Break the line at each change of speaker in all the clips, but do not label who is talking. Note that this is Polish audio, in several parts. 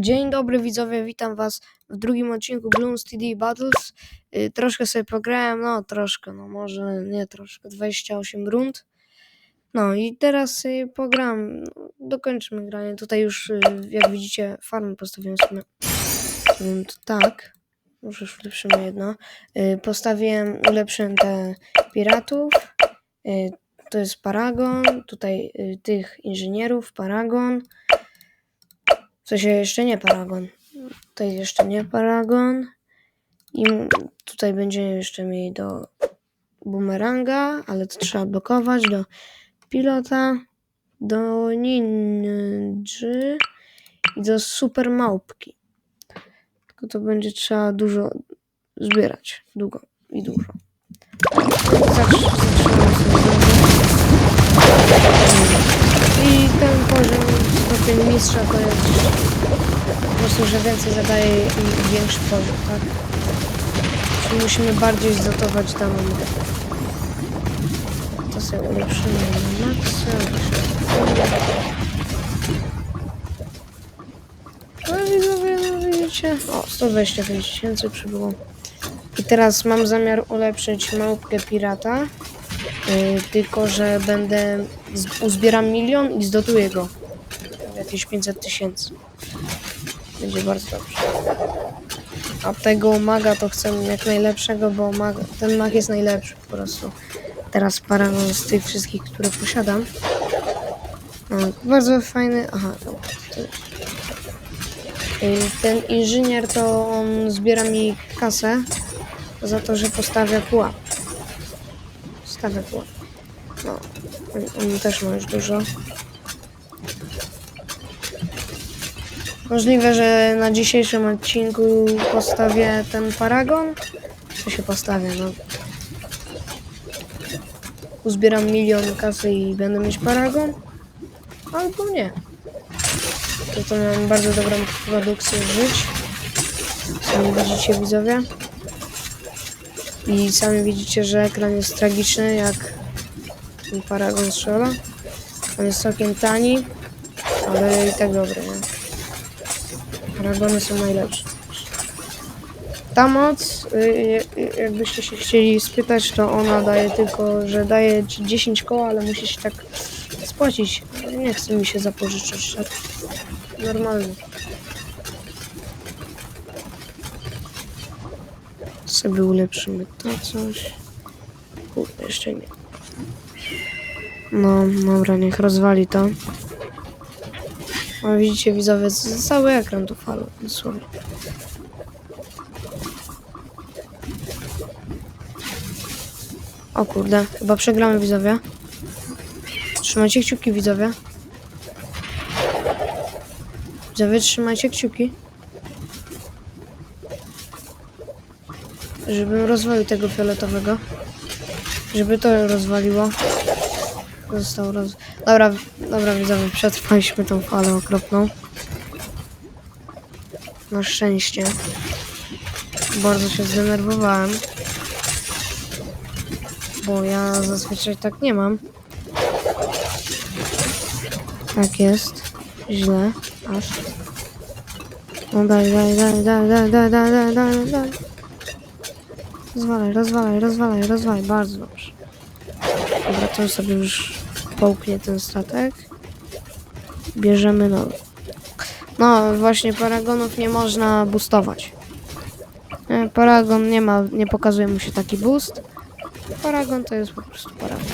Dzień dobry widzowie, witam was w drugim odcinku Bloons TD Battles. Y, troszkę sobie pograłem, no troszkę, no może nie troszkę, 28 rund. No i teraz sobie pogram, no, dokończymy granie. Tutaj już, y, jak widzicie, farmę postawiłem sobie. Rund tak, już już ulepszymy jedno. Y, postawiłem, ulepszyłem te piratów. To jest Paragon, tutaj tych inżynierów, Paragon. W sensie jeszcze nie Paragon. Tutaj jeszcze nie Paragon. I tutaj będziemy jeszcze mieli do bumeranga, ale to trzeba blokować, do pilota, do ninży i do super małpki. Tylko to będzie trzeba dużo zbierać. Długo i dużo. Zacz- Zaczynamy sobie znowu. I ten poziom stopień mistrza jest po prostu, że więcej zadaje i większy poziom, tak? Czyli musimy bardziej zdotować daną mapę. To sobie ulepszymy na maksa. No no widzicie? O, 125 tysięcy przybyło. I teraz mam zamiar ulepszyć małpkę pirata. Yy, tylko, że będę. Uzbieram milion i zdotuję go. Jakieś 500 tysięcy. Będzie bardzo dobrze. A tego maga to chcę jak najlepszego, bo mag, ten mag jest najlepszy po prostu. Teraz paragon z tych wszystkich, które posiadam. Bardzo fajny. Aha, Ten inżynier to on zbiera mi kasę za to, że postawia pułap. Stawia pułap. No, on, on też ma już dużo. Możliwe, że na dzisiejszym odcinku postawię ten paragon. Co się postawię, no. Uzbieram milion kasy i będę mieć paragon. Albo nie. To to bardzo dobrą produkcję żyć. Sami widzicie widzowie. I sami widzicie, że ekran jest tragiczny, jak ten paragon strzela. On jest całkiem tani, ale i tak dobry, Paragony są najlepsze. Ta moc, y, y, jakbyście się chcieli spytać, to ona daje tylko, że daje ci 10 koła, ale musisz tak spłacić. Nie chce mi się zapożyczyć, tak normalnie. Sobie ulepszymy to coś. Kurde, jeszcze nie. No, dobra, niech rozwali to. O, widzicie widzowie, cały ekran tu falą, dosłownie. O kurde, chyba przegramy widzowie. Trzymajcie kciuki widzowie. Widzowie, trzymajcie kciuki. Żebym rozwalił tego fioletowego. Żeby to rozwaliło. Został roz... Dobra, dobra widzowie, przetrwaliśmy tą falę okropną. Na szczęście. Bardzo się zdenerwowałem. Bo ja zazwyczaj tak nie mam. Tak jest. Źle. Aż. No daj, daj, daj, daj, daj, daj, daj, daj, daj, daj. Rozwalaj, rozwalaj, rozwalaj, rozwalaj. Bardzo dobrze. Dobra, to sobie już połknie ten statek. Bierzemy nowy. No, właśnie paragonów nie można boostować. E, Paragon nie ma, nie pokazuje mu się taki boost. Paragon to jest po prostu paragon.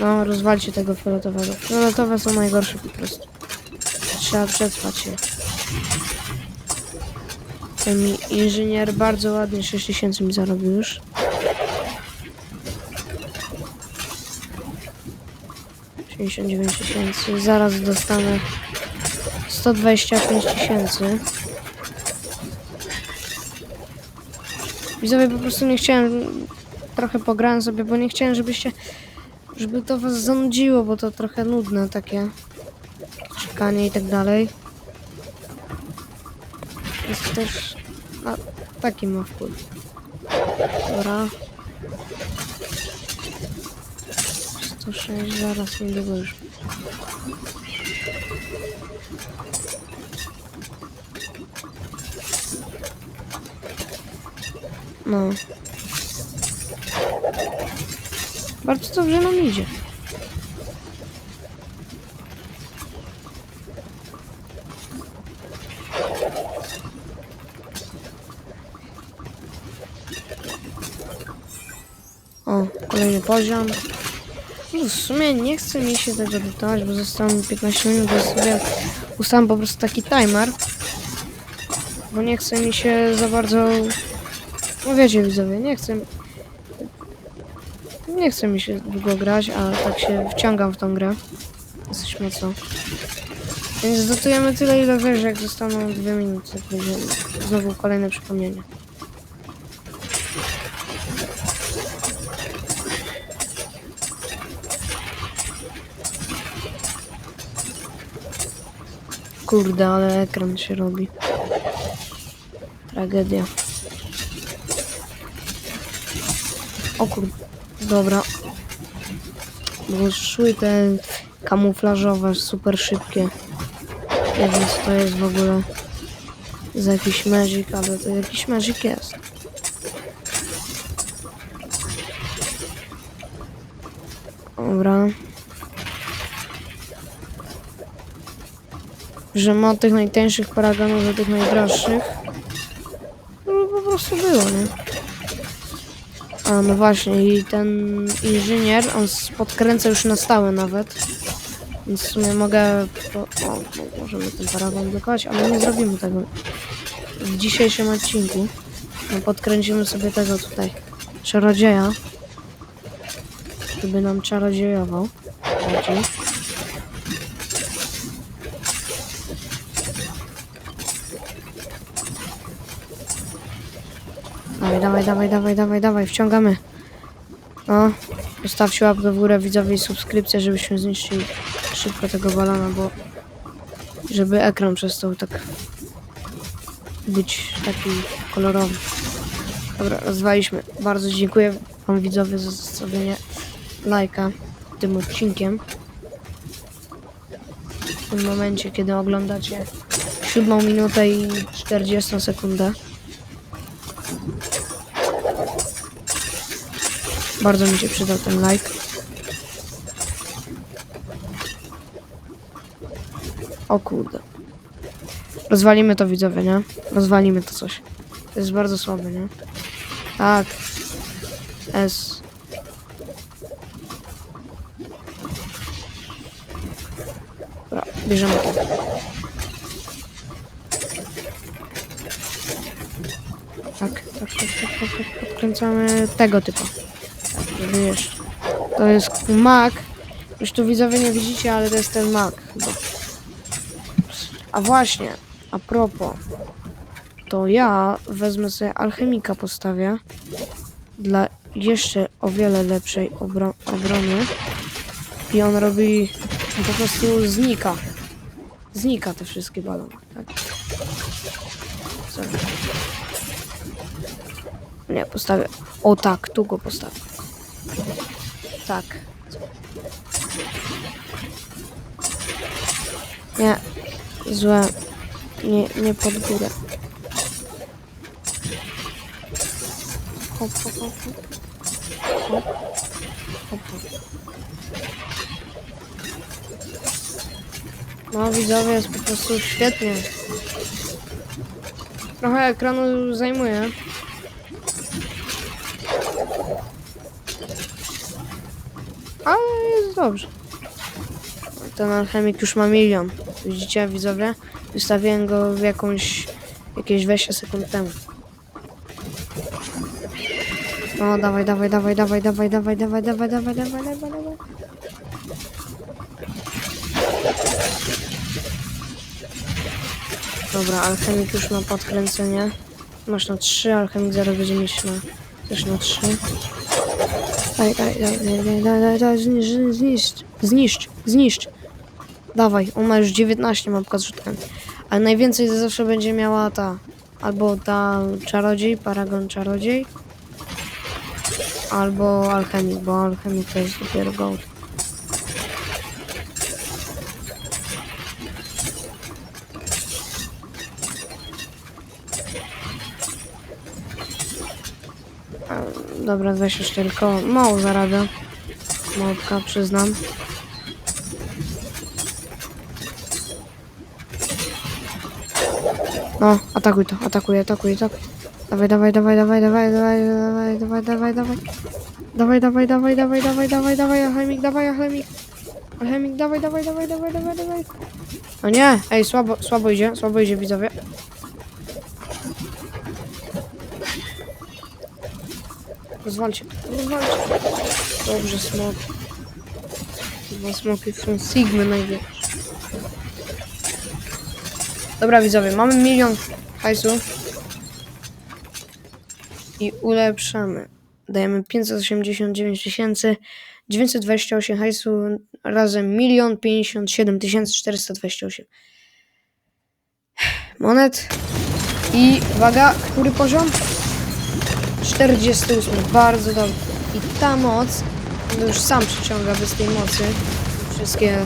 No, rozwalcie tego fioletowego. Fioletowe są najgorsze po prostu. Trzeba przetrwać się. Mi inżynier bardzo ładnie 6000 mi zarobił już. Tysięcy. Zaraz dostanę 125 tysięcy. Widzowie, po prostu nie chciałem. Trochę pograłem sobie, bo nie chciałem, żebyście. Żeby to was zanudziło, bo to trochę nudne takie czekanie i tak dalej. Jest też. A, taki ma wpływ. Dobra. 106, zaraz niedługo już. No. Bardzo dobrze nam idzie. O, kolejny poziom. No, w sumie nie chce mi się tego dodawać, bo zostało mi 15 minut, bo sobie ustałem po prostu taki timer. Bo nie chce mi się za bardzo... No wiecie widzowie, nie chcę... Nie chce mi się długo grać, a tak się wciągam w tą grę. Dosyć mocno. Więc dotujemy tyle, ile wiesz, jak zostaną dwie minuty. znowu kolejne przypomnienie. Kurde, ale ekran się robi. Tragedia. O kurde. Dobra. Bo szły te kamuflażowe, super szybkie. Nie wiem co to jest w ogóle. Za jakiś magic, ale to jakiś magic jest. Dobra. Że ma tych najtańszych paragonów do tych najdroższych. No po prostu było, nie? A no właśnie, i ten inżynier, on podkręca już na stałe nawet. Więc w sumie mogę. Po, o, mo- możemy ten paragon blokować, ale nie zrobimy tego w dzisiejszym odcinku. No, podkręcimy sobie tego tutaj czarodzieja. Żeby nam czarodziejował. Chodzi. Dawaj, dawaj, dawaj, dawaj, dawaj, wciągamy. No, zostawcie łapkę w górę widzowie i subskrypcję, żebyśmy zniszczyli szybko tego balona, bo żeby ekran przestał tak być taki kolorowy. Dobra, rozwaliśmy. Bardzo dziękuję wam widzowie za zostawienie lajka tym odcinkiem. W tym momencie, kiedy oglądacie siódmą minutę i 40 sekundę. Bardzo mi się przydał ten like. O kurde. Rozwalimy to widzowie, nie? Rozwalimy to coś. To jest bardzo słabe, nie? Tak. S. Dobra, bierzemy to. Tak, tak, tak, tak, tak, tak. Podkręcamy tego typu. Jeszcze. To jest Mac. Już tu widzowie nie widzicie, ale to jest ten chyba. A właśnie, a propos, to ja wezmę sobie alchemika postawię dla jeszcze o wiele lepszej obro obrony i on robi on po prostu znika. Znika te wszystkie balony, tak? Co? Nie, postawię. O tak, tu go postawię. Tak. Nie, złe. Nie, nie pod górę. Hop, hop, hop, hop. Hop. No widzowie, jest po prostu świetnie. Trochę ekranu zajmuje. Ale jest dobrze. Ten alchemik już ma milion. Widzicie widzowie? Wystawiłem go w jakąś jakieś 20 sekund temu. No dawaj, dawaj, dawaj, dawaj, dawaj, dawaj, dawaj, dawaj, dawaj, dawaj, dawaj, dawaj. Dobra, alchemik już ma podkręcenie. Masz na 3, alchemik zaraz będzie mieć na też na 3. Daj, daj, daj, daj, daj, daj, daj, daj, zniszcz, zniszcz, zniszcz, zniszcz. Dawaj, on ma już 19 mapka zrzutem. Ale najwięcej zawsze będzie miała ta, albo ta czarodziej, paragon czarodziej, albo alchemik, bo alchemik to jest dopiero gold. Dobra, 24 koło. Mało zarabia. Małpka, przyznam. No, atakuj to, atakuj, atakuj, atakuj. Dawaj, dawaj, dawaj, dawaj, dawaj, dawaj, dawaj, dawaj, dawaj, dawaj. Dawaj, dawaj, dawaj, dawaj, dawaj, dawaj, dawaj, alchemik, dawaj, alchemik. Alchemik, dawaj, dawaj, dawaj, dawaj, dawaj, dawaj. O nie, ej, słabo, słabo idzie, słabo idzie, widzowie. Rozwalcie, rozwalcie. Dobrze, smok. Dwa smoki są Sigmy największe. Dobra widzowie, mamy milion hajsu. I ulepszamy. Dajemy 589 tysięcy 928 hajsu razem milion 57 tysięcy 428 monet. I uwaga, który poziom? 48, bardzo dobrze. I ta moc, już sam przyciąga bez tej mocy wszystkie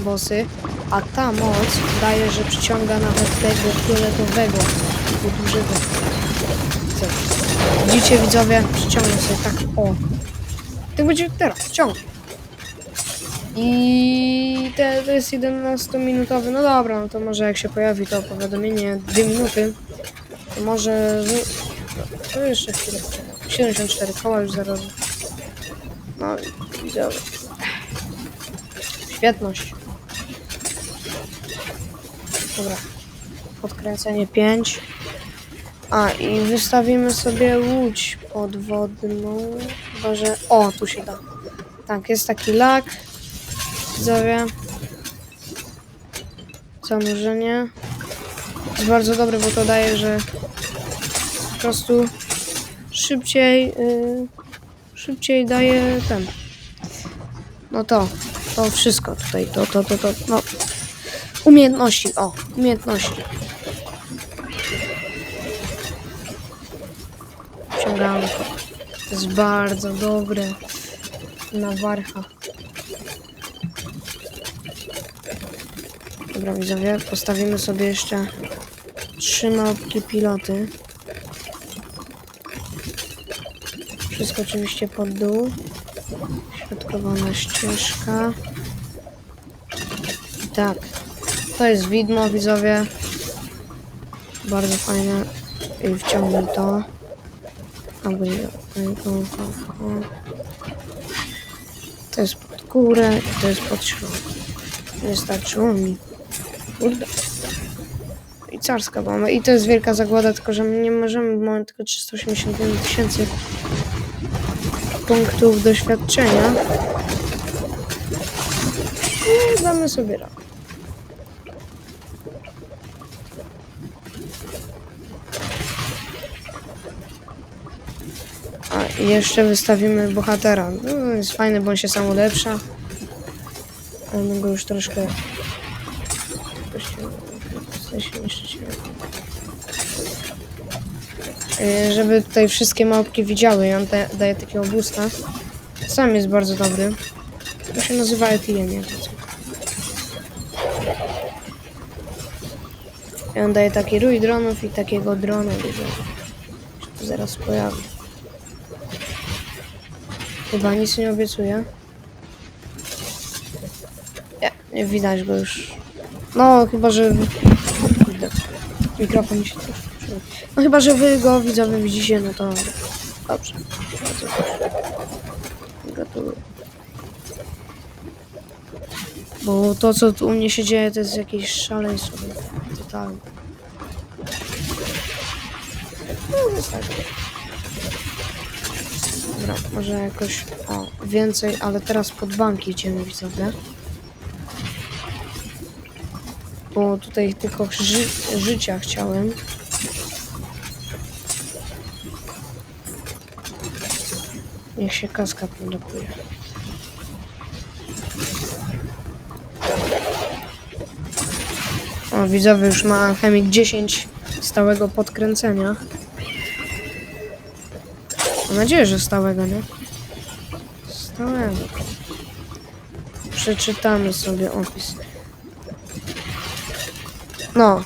bossy, a ta moc daje, że przyciąga nawet tego fioletowego, tego dużego. Co? Widzicie widzowie? Przyciągnę sobie tak, o. Tak będzie teraz, ciągnę. I te, to jest 11-minutowy, no dobra, no to może jak się pojawi to powiadomienie 2 minuty, to może... To jeszcze chwilę poczekam. 74 koła już zarobię. No i widzowie. Świetność. Dobra. Podkręcenie 5. A i wystawimy sobie łódź podwodną. Chyba, że. O, tu się da. Tak, jest taki lak. Widzowie. Zanurzenie. Jest bardzo dobre, bo to daje, że po prostu szybciej. Yy, szybciej daje ten. No to, to wszystko tutaj, to, to, to, to, no. Umiejętności, o, umiejętności. Ciąganko. To jest bardzo dobre na warcha. Dobra widzowie, postawimy sobie jeszcze trzy małpki piloty. Wszystko oczywiście pod dół. Środkowana ścieżka. I tak. To jest widmo, widzowie. Bardzo fajne. I wciągnę to. Albo. To jest pod górę to jest pod środek. Nie starczyło mi. Kurde. I carska mamy. I to jest wielka zagłada, tylko że my nie możemy, bo mamy tylko 381 tysięcy punktów doświadczenia. I damy sobie radę. A jeszcze wystawimy bohatera. No, jest fajny, bo on się sam ulepsza. Ale go już troszkę... W sensie jeszcze się... Yy, Żeby tutaj wszystkie małpki widziały i on da, daje takiego boosta. Sam jest bardzo dobry. To się nazywa Etienne, jak wiecie. I on daje taki rój dronów i takiego drona dużego. Zaraz pojawi. Chyba nic nie obiecuje. Nie, nie widać go już. No, chyba, że... Mikrofon mi się. No chyba, że wy go widzowie widzicie, no to... Dobrze. Bardzo dobrze. Gratuluję. Bo to, co tu u mnie się dzieje, to jest jakieś szaleństwo. Totalnie. No, wystarczy. Dobra, może jakoś o, więcej, ale teraz pod banki idziemy widzowie. Bo tutaj tylko ży życia chciałem. Niech się kaska produkuje. O, widzowie już ma chemik 10 stałego podkręcenia. nadzieję, że stałego, nie? Stałego. Przeczytamy sobie opis. No.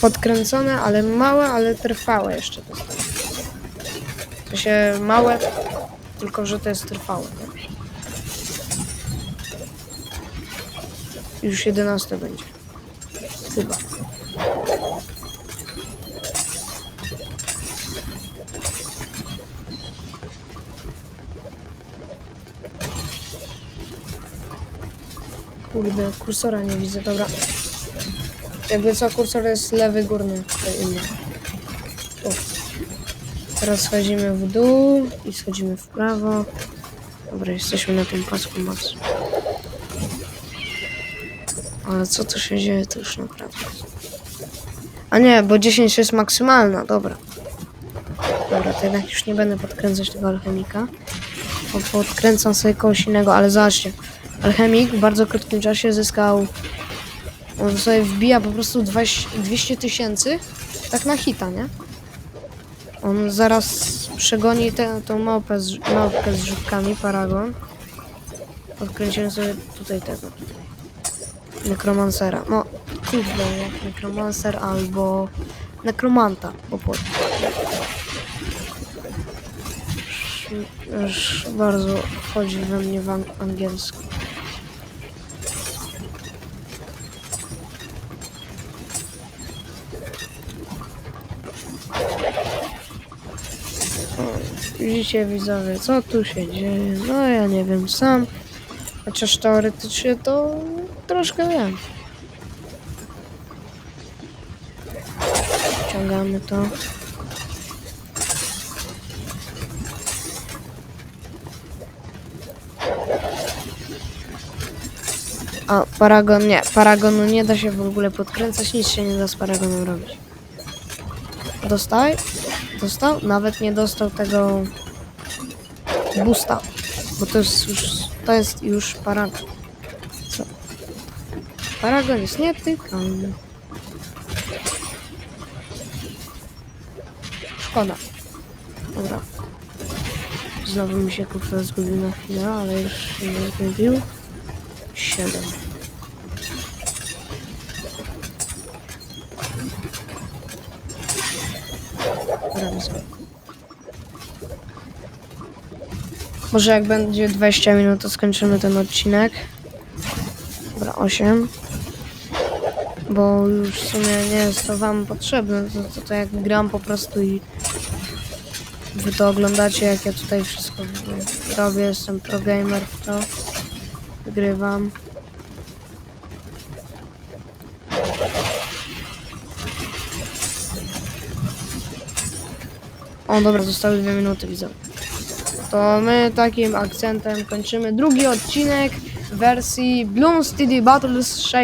Podkręcone, ale małe, ale trwałe jeszcze to się małe, tylko że to jest trwałe, nie? Już 11 będzie. Chyba. Kurde, kursora nie widzę, dobra. Jakby co, kursor jest lewy górny, tutaj. Tu. Teraz schodzimy w dół i schodzimy w prawo. Dobra, jesteśmy na tym pasku mocy. Ale co tu się dzieje, to już naprawdę. A nie, bo 10 jest maksymalna, dobra. Dobra, to jednak już nie będę podkręcać tego alchemika. Bo podkręcam sobie kogoś innego, ale zobaczcie. Alchemik w bardzo krótkim czasie zyskał. On sobie wbija po prostu 20 200 tysięcy. Tak na hita, nie? On zaraz przegoni tę małpę z, małpkę z żółtkami, paragon. Podkręciłem sobie tutaj tego. Nekromancera. No, kurde, jak nekromancer albo nekromanta po. Już- bardzo wchodzi we mnie w ang- angielsku. O, Widzicie widzowie, co tu się dzieje? No ja nie wiem sam. Chociaż teoretycznie to troszkę wiem. Wciągamy to. A, paragon nie. Paragonu nie da się w ogóle podkręcać, nic się nie da z paragonem robić. Dostaj? Dostał? Nawet nie dostał tego boosta. Bo to jest już, to jest już paragon. Co? Paragon jest nietykalny. Szkoda. Dobra. Znowu mi się kurwa zgubił na chwilę, ale już się nie zgubił. 7. Dobra, Może jak będzie 20 minut, to skończymy ten odcinek. Dobra, 8. Bo już w sumie nie jest to wam potrzebne. To, to, to jak gram po prostu i wy to oglądacie, jak ja tutaj wszystko robię. Jestem pro gamer w to. Wygrywam. O, dobra, zostały dwie minuty, widzę. To my takim akcentem kończymy drugi odcinek wersji Bloons TD Battles 6.